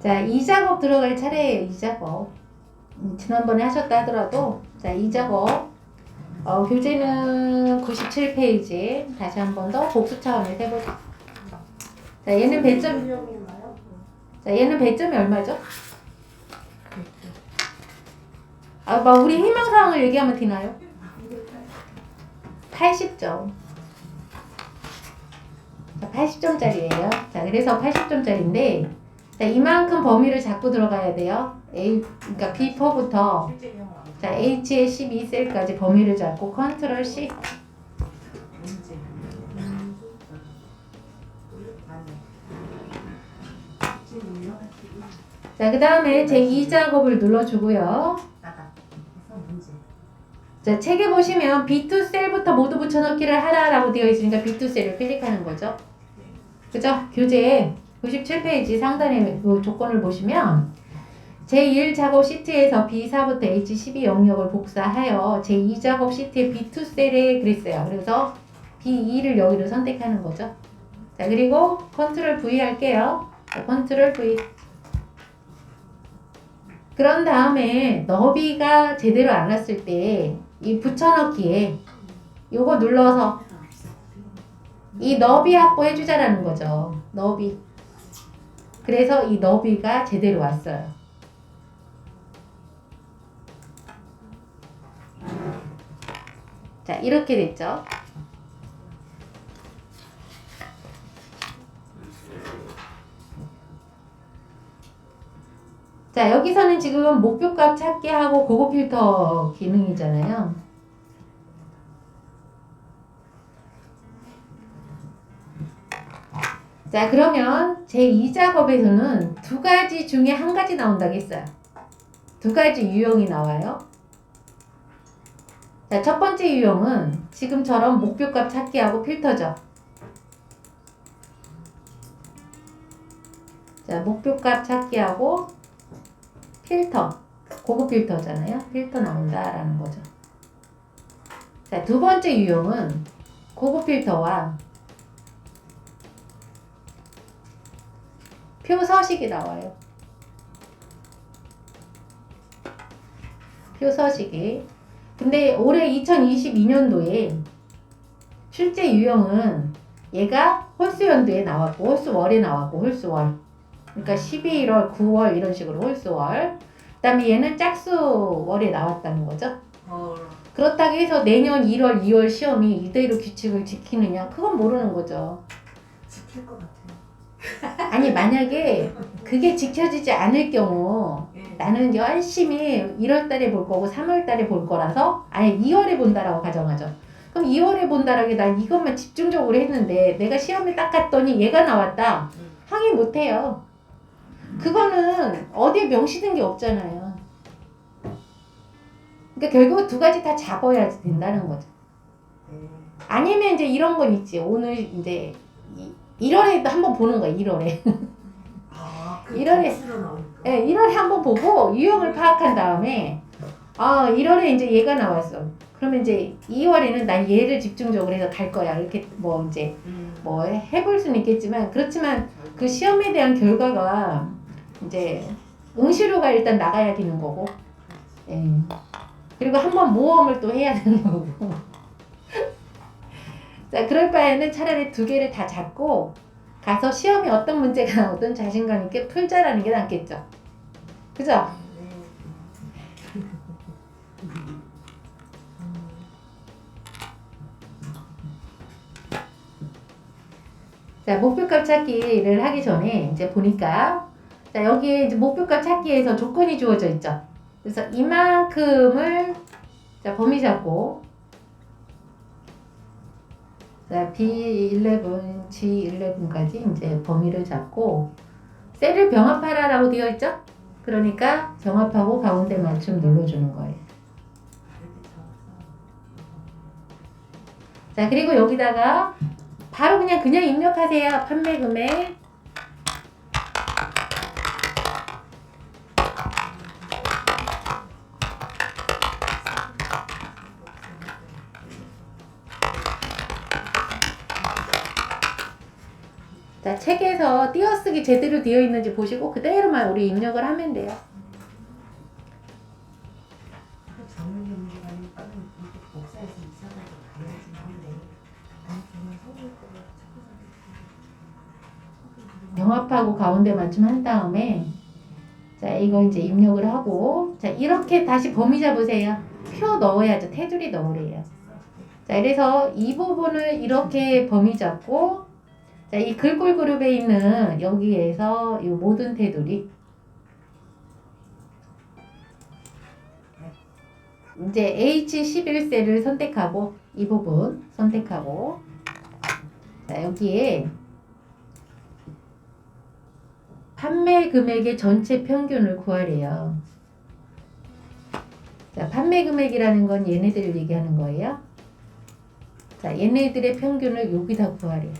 자, 이 작업 들어갈 차례예요. 이 작업. 음, 지난번에 하셨다 하더라도 자, 이 작업 어, 교재는 97페이지 다시 한 번 더 복수 차원에서 해보자. 자, 얘는 배점? 자, 얘는 배점이 얼마죠? 아, 막 우리 희망사항을 얘기하면 되나요? 80점. 자, 80점짜리예요. 자, 그래서 80점짜리인데, 자, 이만큼 범위를 잡고 들어가야 돼요. A, 그러니까 B4부터 실제 유형은 안 자, H의 12셀까지 범위를 잡고 컨트롤 C. 자, 그 다음에 제2 작업을 눌러주고요. 자, 책에 보시면 B2 셀부터 모두 붙여넣기를 하라라고 되어 있으니까 B2 셀을 클릭하는 거죠. 그죠? 교재 97페이지 상단에 그 조건을 보시면 제1 작업 시트에서 B4부터 H12 영역을 복사하여 제2 작업 시트의 B2 셀에 그랬어요. 그래서 B2를 여기로 선택하는 거죠. 자, 그리고 컨트롤 V 할게요. 자, 컨트롤 V. 그런 다음에 너비가 제대로 안 왔을 때 이 붙여넣기에 요거 눌러서 이 너비 확보해주자라는 거죠. 너비. 그래서 이 너비가 제대로 왔어요. 자, 이렇게 됐죠. 자, 여기서는 지금 목표값 찾기 하고 고급 필터 기능이잖아요. 자, 그러면 제2 작업에서는 두 가지 중에 한 가지 나온다고 했어요. 두 가지 유형이 나와요. 자, 첫 번째 유형은 지금처럼 목표값 찾기하고 필터죠. 자, 목표값 찾기하고 필터. 고급 필터잖아요. 필터 나온다라는 거죠. 자, 두 번째 유형은 고급 필터와 표 서식이 나와요. 표 서식이. 근데 올해 2022년도에 실제 유형은 얘가 홀수 연도에 나왔고 홀수월에 나왔고 홀수월. 그러니까 12월, 9월 이런 식으로 홀수월. 그다음에 얘는 짝수월에 나왔다는 거죠. 헐. 그렇다고 해서 내년 1월, 2월 시험이 이대로 규칙을 지키느냐? 그건 모르는 거죠. 지킬 것 같아요. 아니 만약에 그게 지켜지지 않을 경우 예. 나는 열심히 1월 달에 볼 거고 3월 달에 볼 거라서 아니 2월에 본다라고 가정하죠. 그럼 2월에 본다라고 난 이것만 집중적으로 했는데 내가 시험에 딱 갔더니 얘가 나왔다. 음. 항의 못 해요. 그거는 어디에 명시된 게 없잖아요. 그러니까 결국 두 가지 다 잡아야 된다는 거죠. 네. 아니면 이제 이런 건 있지. 오늘 이제 1월에도 한번 보는 거야. 1월에. 아, 그 이러네. 점수로 나오니까. 예, 1월에 한 번 보고 유형을 파악한 다음에 아 1월에 이제 얘가 나왔어. 그러면 이제 2월에는 난 얘를 집중적으로 해서 갈 거야. 이렇게 뭐 이제 음. 뭐 해볼 수는 있겠지만 그렇지만 그 시험에 대한 결과가 이제 응시료가 일단 나가야 되는 거고. 예. 그리고 한 번 모험을 또 해야 되는 거고. 자, 그럴 바에는 차라리 두 개를 다 잡고 가서 시험에 어떤 문제가 나오든 자신감 있게 풀자라는 게 낫겠죠. 그죠? 네. 자, 목표값 찾기를 하기 전에 이제 보니까 자, 여기에 이제 목표값 찾기에서 조건이 주어져 있죠. 그래서 이만큼을 자, 범위 잡고 자, B11, G11까지 이제 범위를 잡고 셀을 병합하라라고 되어 있죠? 그러니까 병합하고 가운데 맞춤 눌러주는 거예요. 자, 그리고 여기다가 바로 그냥 그냥 입력하세요. 판매 금액. 자, 책에서 띄어쓰기 제대로 되어 있는지 보시고 그대로만 우리 입력을 하면 돼요. 병합하고 가운데 맞춤 한 다음에 자 이거 이제 입력을 하고 자 이렇게 다시 범위 잡으세요. 표 넣어야죠. 테두리 넣으래요. 자 그래서 이 부분을 이렇게 범위 잡고 자 이 글꼴 그룹에 있는 여기에서 이 모든 테두리 이제 H11셀을 선택하고 이 부분 선택하고 자 여기에 판매 금액의 전체 평균을 구하래요. 자, 판매 금액이라는 건 얘네들을 얘기하는 거예요. 자, 얘네들의 평균을 여기다 구하래요.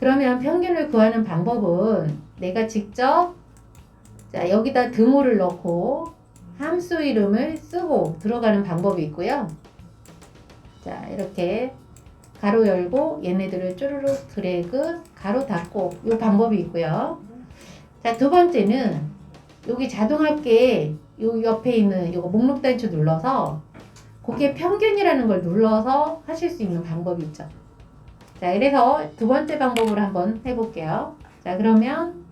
그러면 평균을 구하는 방법은 내가 직접 자, 여기다 등호를 넣고 함수 이름을 쓰고 들어가는 방법이 있고요. 자, 이렇게 가로 열고 얘네들을 쭈르륵 드래그 가로 닫고 이 방법이 있고요. 자, 두 번째는 여기 자동합계 요 옆에 있는 요거 목록 단추 눌러서 그게 평균이라는 걸 눌러서 하실 수 있는 방법이 있죠. 자, 그래서 두 번째 방법으로 한번 해볼게요. 자, 그러면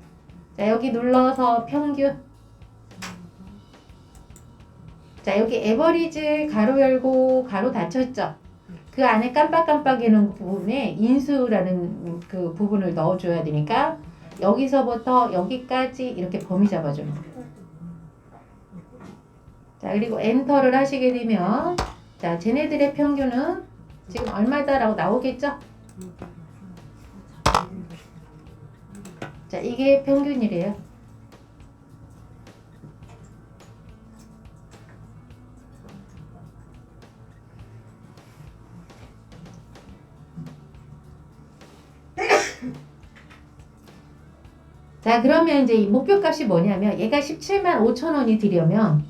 자, 여기 눌러서 평균 자, 여기 에버리지 가로 열고 가로 닫혔죠. 그 안에 깜빡깜빡이는 부분에 인수라는 그 부분을 넣어줘야 되니까 여기서부터 여기까지 이렇게 범위 거예요. 자, 그리고 엔터를 하시게 되면 자, 쟤네들의 평균은 지금 얼마다라고 나오겠죠? 자, 이게 평균이래요. 자, 그러면 이제 이 목표값이 뭐냐면 얘가 17만 5천 원이 들여면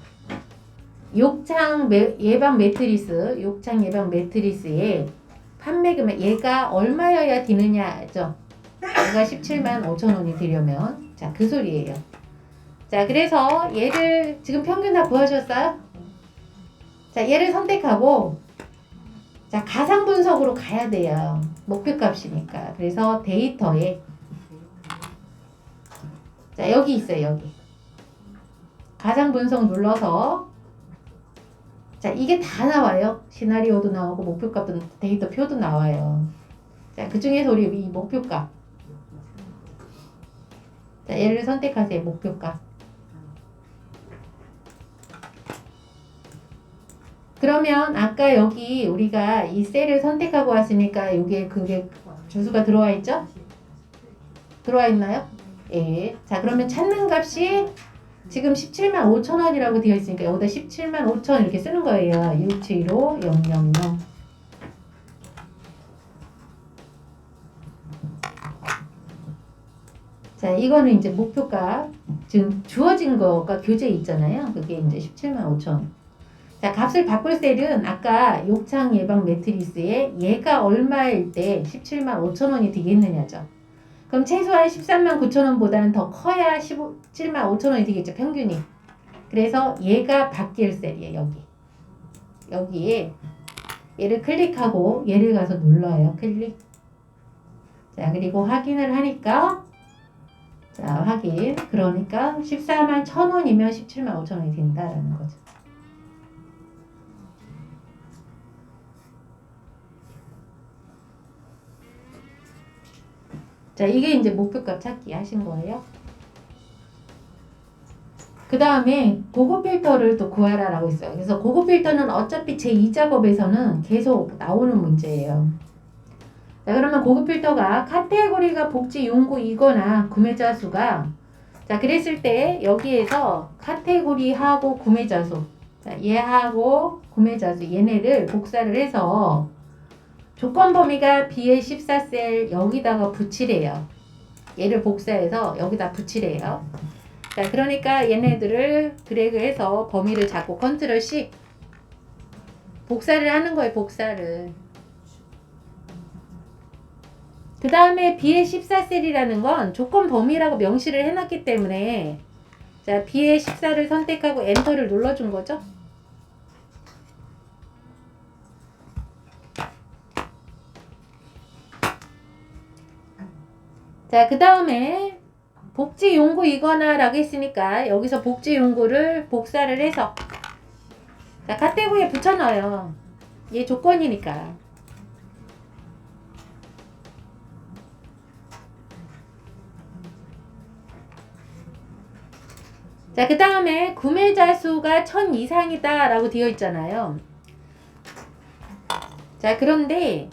욕창 매, 예방 매트리스, 욕창 예방 매트리스의 판매 금액 얘가 얼마여야 되느냐죠. 얘가 17만 5천 원이 들여면 자, 그 소리예요. 자, 그래서 얘를 지금 평균 다 구하셨어요? 자, 얘를 선택하고 자, 가상 분석으로 가야 돼요. 목표값이니까. 그래서 데이터에 자, 여기 있어요, 여기. 가상 분석 눌러서 자, 이게 다 나와요. 시나리오도 나오고 목표값도 데이터 표도 나와요. 자, 그 중에서 우리 이 목표값. 자, 얘를 선택하세요. 목표값. 그러면 아까 여기 우리가 이 셀을 선택하고 왔으니까 여기에 그게 주수가 들어와 있죠? 들어와 있나요? 예. 자, 그러면 찾는 값이 지금 17만 5천 원이라고 되어 있으니까 여기다 17만 5천 이렇게 쓰는 거예요. 175 000. 자, 이거는 이제 목표가 지금 주어진 거가 교재에 있잖아요. 그게 이제 17만 5천. 자, 값을 바꿀 셀은 아까 욕창 예방 매트리스에 얘가 얼마일 때 17만 5천 원이 되겠느냐죠. 그럼 최소한 13만 9천 원보다는 더 커야 17만 5천 원이 되겠죠, 평균이. 그래서 얘가 바뀔 셀이에요, 여기. 여기에 얘를 클릭하고 얘를 가서 눌러요, 클릭. 자, 그리고 확인을 하니까 자, 확인. 그러니까 14만 1천 원이면 17만 5천 원이 된다라는 거죠. 자, 이게 이제 목표값 찾기 하신 거예요. 그 다음에 고급 필터를 또 구하라라고 있어요. 그래서 고급 필터는 어차피 제 2작업에서는 계속 나오는 문제예요. 자, 그러면 고급 필터가 카테고리가 복지 용구 이거나 구매자 수가 자, 그랬을 때 여기에서 카테고리하고 구매자 수 자, 얘하고 구매자 수 얘네를 복사를 해서 조건 범위가 B의 14셀 여기다가 붙이래요. 얘를 복사해서 여기다 붙이래요. 자, 그러니까 얘네들을 드래그해서 범위를 잡고 컨트롤 C 복사를 하는 거예요. 복사를. 그 다음에 B의 14셀이라는 건 조건 범위라고 명시를 해놨기 때문에 자 B의 14를 선택하고 엔터를 눌러준 거죠. 자, 그 다음에 복지 용구이거나 라고 했으니까 여기서 복지 용구를 복사를 해서 자, 카테고리에 붙여넣어요. 얘 조건이니까. 자, 그 다음에 구매자 수가 1000 이상이다 라고 되어 있잖아요. 자, 그런데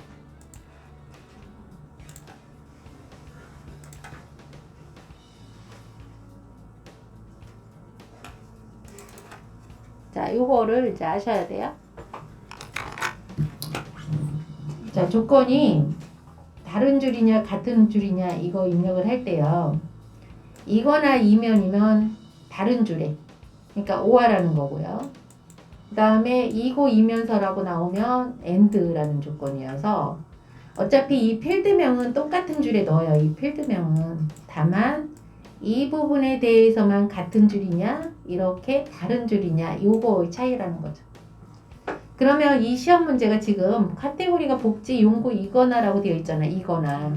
이제 아셔야 돼요. 자, 조건이 다른 줄이냐 같은 줄이냐 이거 입력을 할 때요. 이거나 이면이면 다른 줄에. 그러니까 오화라는 거고요. 그 다음에 이고 이면서라고 나오면 and라는 조건이어서 어차피 이 필드명은 똑같은 줄에 넣어요. 이 필드명은. 다만 이 부분에 대해서만 같은 줄이냐 이렇게 다른 줄이냐 요거의 차이라는 거죠. 그러면 이 시험 문제가 지금 카테고리가 복지 용구 이거나라고 되어 있잖아. 이거나.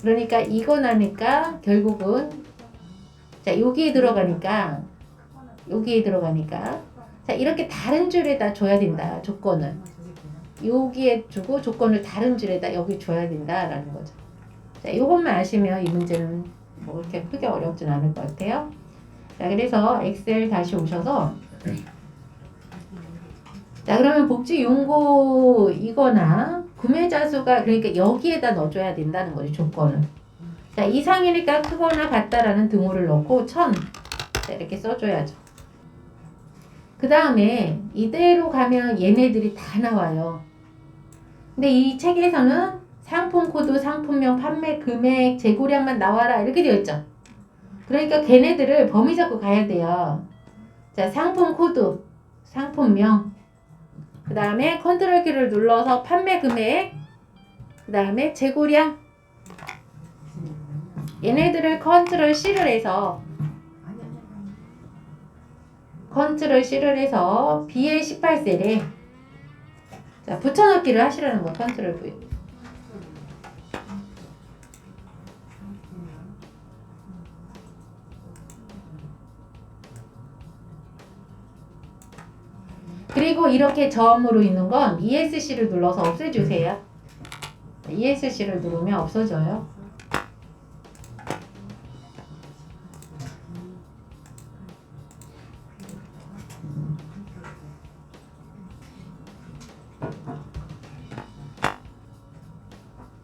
그러니까 이거나니까 결국은 자 여기에 들어가니까 여기에 들어가니까 자 이렇게 다른 줄에다 줘야 된다 조건을 여기에 주고 조건을 다른 줄에다 여기 줘야 된다라는 거죠. 자 이것만 아시면 이 문제는 뭐 이렇게 크게 어렵진 않을 것 같아요. 자 그래서 엑셀 다시 오셔서 자 그러면 복지 용고 이거나 구매자 수가 그러니까 여기에다 넣어줘야 된다는 거죠 조건을. 자 이상이니까 크거나 같다라는 등호를 넣고 천 자, 이렇게 써줘야죠. 그 다음에 이대로 가면 얘네들이 다 나와요. 근데 이 책에서는 상품 코드, 상품명, 판매 금액, 재고량만 나와라 이렇게 되어 있죠. 그러니까 걔네들을 범위 잡고 가야 돼요. 자 상품 코드, 상품명, 그 다음에 컨트롤 키를 눌러서 판매 금액, 그 다음에 재고량 얘네들을 컨트롤 C를 해서. 컨트롤 C를 해서 B의 18셀에 자 붙여넣기를 하시라는 거 컨트롤 V 그리고 이렇게 점으로 있는 건 ESC를 눌러서 없애주세요 ESC를 누르면 없어져요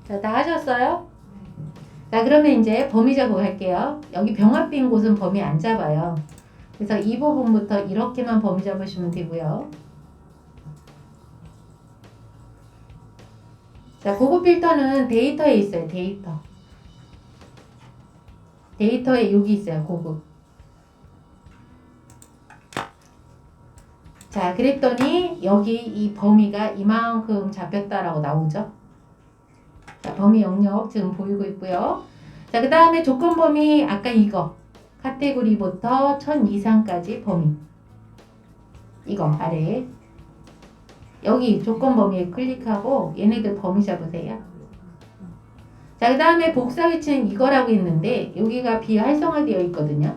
자, 다 하셨어요? 자, 그러면 이제 범위 작업 할게요. 여기 병합 빈 곳은 범위 안 잡아요. 그래서 이 부분부터 이렇게만 범위 잡으시면 되고요. 자, 고급 필터는 데이터에 있어요. 데이터. 데이터에 여기 있어요. 고급. 자, 그랬더니 여기 이 범위가 이만큼 잡혔다라고 나오죠. 자, 범위 영역 지금 보이고 있고요. 자, 그 다음에 조건 범위 아까 이거 카테고리부터 1000 이상까지 범위 이거 아래 여기 조건 범위에 클릭하고 얘네들 범위 잡으세요. 자, 그 다음에 복사 위치는 이거라고 있는데 여기가 비활성화되어 있거든요.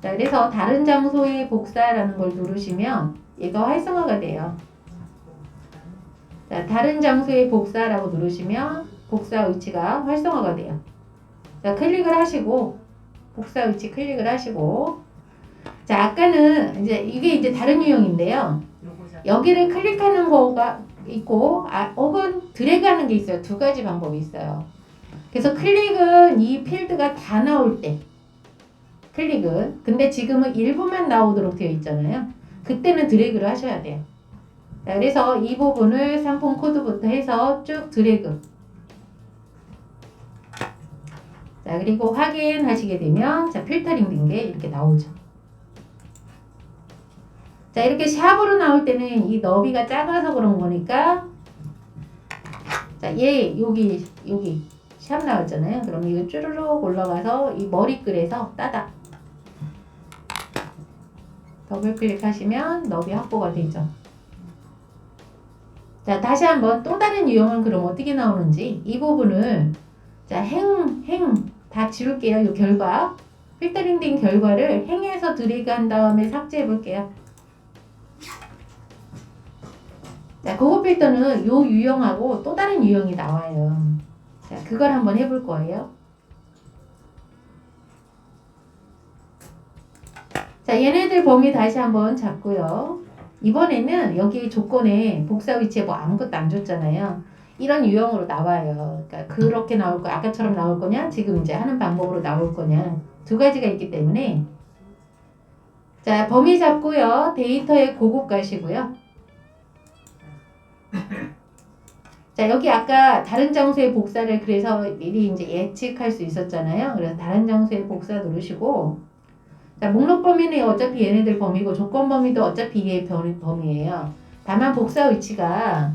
자, 그래서 다른 장소에 복사라는 걸 누르시면 얘가 활성화가 돼요. 자, 다른 장소에 복사라고 누르시면 복사 위치가 활성화가 돼요. 자, 클릭을 하시고 복사 위치 클릭을 하시고 자, 아까는 이제 이게 이제 다른 유형인데요. 여기를 클릭하는 거가 있고 아, 혹은 드래그하는 게 있어요. 두 가지 방법이 있어요. 그래서 클릭은 이 필드가 다 나올 때 클릭은 근데 지금은 일부만 나오도록 되어 있잖아요. 그때는 드래그를 하셔야 돼요. 자, 그래서 이 부분을 상품 코드부터 해서 쭉 드래그 자 그리고 확인하시게 되면 자 필터링 된 게 이렇게 나오죠. 자 이렇게 샵으로 나올 때는 이 너비가 작아서 그런 거니까 자 얘 여기 여기 샵 나왔잖아요. 그럼 이거 쭈르륵 올라가서 이 머리글에서 따다. 더블 클릭하시면 너비 확보가 되죠. 자, 다시 한번 또 다른 유형은 그럼 어떻게 나오는지 이 부분을 자, 행, 행 다 지울게요. 이 결과. 필터링 된 결과를 행에서 드래그 한 다음에 삭제해 볼게요. 자, 고급 필터는 요 유형하고 또 다른 유형이 나와요. 자, 그걸 한번 해볼 거예요. 자, 얘네들 범위 다시 한번 잡고요. 이번에는 여기 조건에 복사 위치에 뭐 아무것도 안 줬잖아요. 이런 유형으로 나와요. 그러니까 그렇게 나올 거, 아까처럼 나올 거냐, 지금 이제 하는 방법으로 나올 거냐, 두 가지가 있기 때문에. 자, 범위 잡고요. 데이터에 고급 가시고요. 자, 여기 아까 다른 장소의 복사를 그래서 미리 이제 예측할 수 있었잖아요. 그래서 다른 장소의 복사 누르시고, 자, 목록 범위는 어차피 얘네들 범위고 조건 범위도 어차피 얘 범- 범위예요. 다만 복사 위치가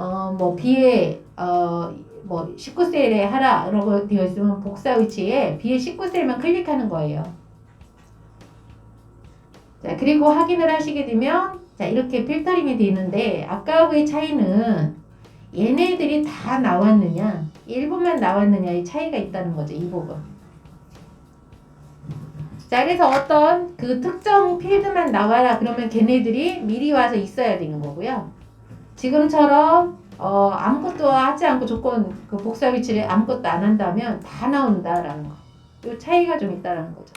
어 뭐 B에 어뭐 19셀에 하라라고 되어 있으면 복사 위치에 B의 19셀만 클릭하는 거예요. 자, 그리고 확인을 하시게 되면 자, 이렇게 필터링이 되는데 아까하고의 차이는 얘네들이 다 나왔느냐, 일부만 나왔느냐의 차이가 있다는 거죠. 이 부분. 자, 그래서 어떤 그 특정 필드만 나와라 그러면 걔네들이 미리 와서 있어야 되는 거고요. 지금처럼 어, 아무것도 하지 않고 조건 그 복사 위치를 아무것도 안 한다면 다 나온다라는 거. 이 차이가 좀 있다라는 거죠.